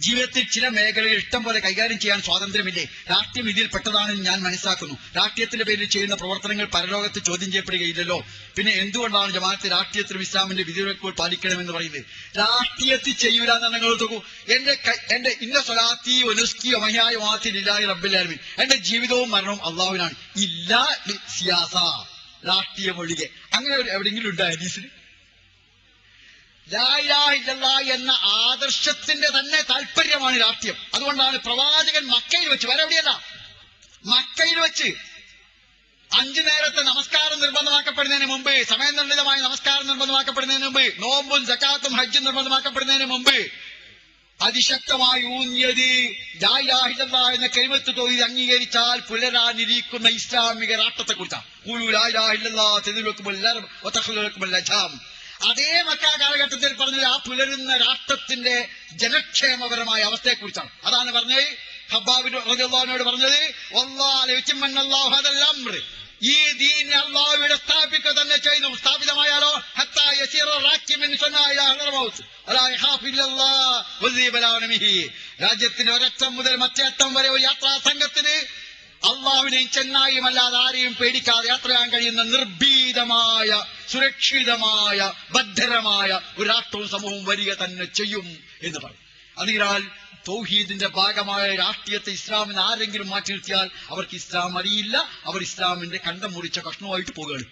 ജീവിതത്തിൽ ചില മേഖലകൾ ഇഷ്ടം പോലെ കൈകാര്യം ചെയ്യാൻ സ്വാതന്ത്ര്യമില്ലേ? രാഷ്ട്രീയം ഇതിൽ പെട്ടതാണെന്ന് ഞാൻ മനസ്സിലാക്കുന്നു. രാഷ്ട്രീയത്തിന്റെ പേരിൽ ചെയ്യുന്ന പ്രവർത്തനങ്ങൾ പരലോകത്ത് ചോദ്യം ചെയ്യപ്പെടുകയില്ലല്ലോ. പിന്നെ എന്തുകൊണ്ടാണ് ജമാഅത്ത് രാഷ്ട്രീയത്തിലും ഇസ്ലാമിന്റെ വിധിവിലക്കുകൾ പാലിക്കണമെന്ന് പറയുന്നത്? രാഷ്ട്രീയത്തിൽ ചെയ്യൂല എന്നാണ് എന്റെ എന്റെ ഇന്ന സ്വലാത്തി ഒനുസ്കി ഒമയായ മാത്തിലില്ലായി റബ്ബില്ലാലും എന്റെ ജീവിതവും മരണവും അള്ളാഹുവിനാണ്. ഇല്ല സിയാസ. രാഷ്ട്രീയം ഒഴികെ. അങ്ങനെ ഒരു എവിടെയെങ്കിലും ഉണ്ടോ ഹദീസിൽ ലാ ഇലാഹ ഇല്ലല്ലാഹ് എന്ന ആദർശത്തിന്റെ തന്നെ താല്പര്യമാണ് രാഷ്ട്രീയം. അതുകൊണ്ടാണ് പ്രവാചകൻ മക്കയിൽ വെച്ച് വേറെ എവിടെയല്ല മക്കയിൽ വെച്ച് അഞ്ചു നേരത്തെ നമസ്കാരം നിർബന്ധമാക്കപ്പെടുന്നതിന് മുമ്പ് സമയനിർണിതമായ നമസ്കാരം നിർബന്ധമാക്കപ്പെടുന്നതിന് മുമ്പ് നോമ്പും ജക്കാത്തും ഹജ്ജും നിർബന്ധമാക്കപ്പെടുന്നതിന് മുമ്പ് അതിശക്തമായി ഊന്നിയത് എന്ന കരിമത്ത് തോതി അംഗീകരിച്ചാൽ പുലരാനിരിക്കുന്ന ഇസ്ലാമിക രാഷ്ട്രത്തെക്കുറിച്ചാണ്. അതേ മക്ക കാലഘട്ടത്തിൽ പറഞ്ഞത് ആ പുലരുന്ന രാഷ്ട്രത്തിന്റെ ജനക്ഷേമപരമായ അവസ്ഥയെക്കുറിച്ചാണ്. അതാണ് പറഞ്ഞത് ഹബ്ബാബിന് റളിയല്ലാഹുവിനോട് പറഞ്ഞത് അംർ ഈ ദീൻ അള്ളാഹുവിടെ സ്ഥാപിക്കുക തന്നെ ചെയ്തു സ്ഥാപിതമായാലോ? രാജ്യത്തിന്റെ ഒരറ്റം മുതൽ മറ്റേ അറ്റം വരെ ഒരു യാത്രാ സംഘത്തിന് അള്ളാഹുവിനെയും ചെന്നായും അല്ലാതെ ആരെയും പേടിക്കാതെ യാത്ര ചെയ്യാൻ കഴിയുന്ന നിർഭീതമായ സുരക്ഷിതമായ ഭദ്രമായ ഒരു രാഷ്ട്രവും സമൂഹവും വരിക തന്നെ ചെയ്യും എന്ന് പറയും. അതിനാൽ തൗഹീദിന്റെ ഭാഗമായ രാഷ്ട്രീയത്തെ ഇസ്ലാമിന് ആരെങ്കിലും മാറ്റി നിർത്തിയാൽ അവർക്ക് ഇസ്ലാം അറിയില്ല അവർ ഇസ്ലാമിന്റെ കണ്ടം മുറിച്ച കഷ്ണമായിട്ട് പോകുകയാണ്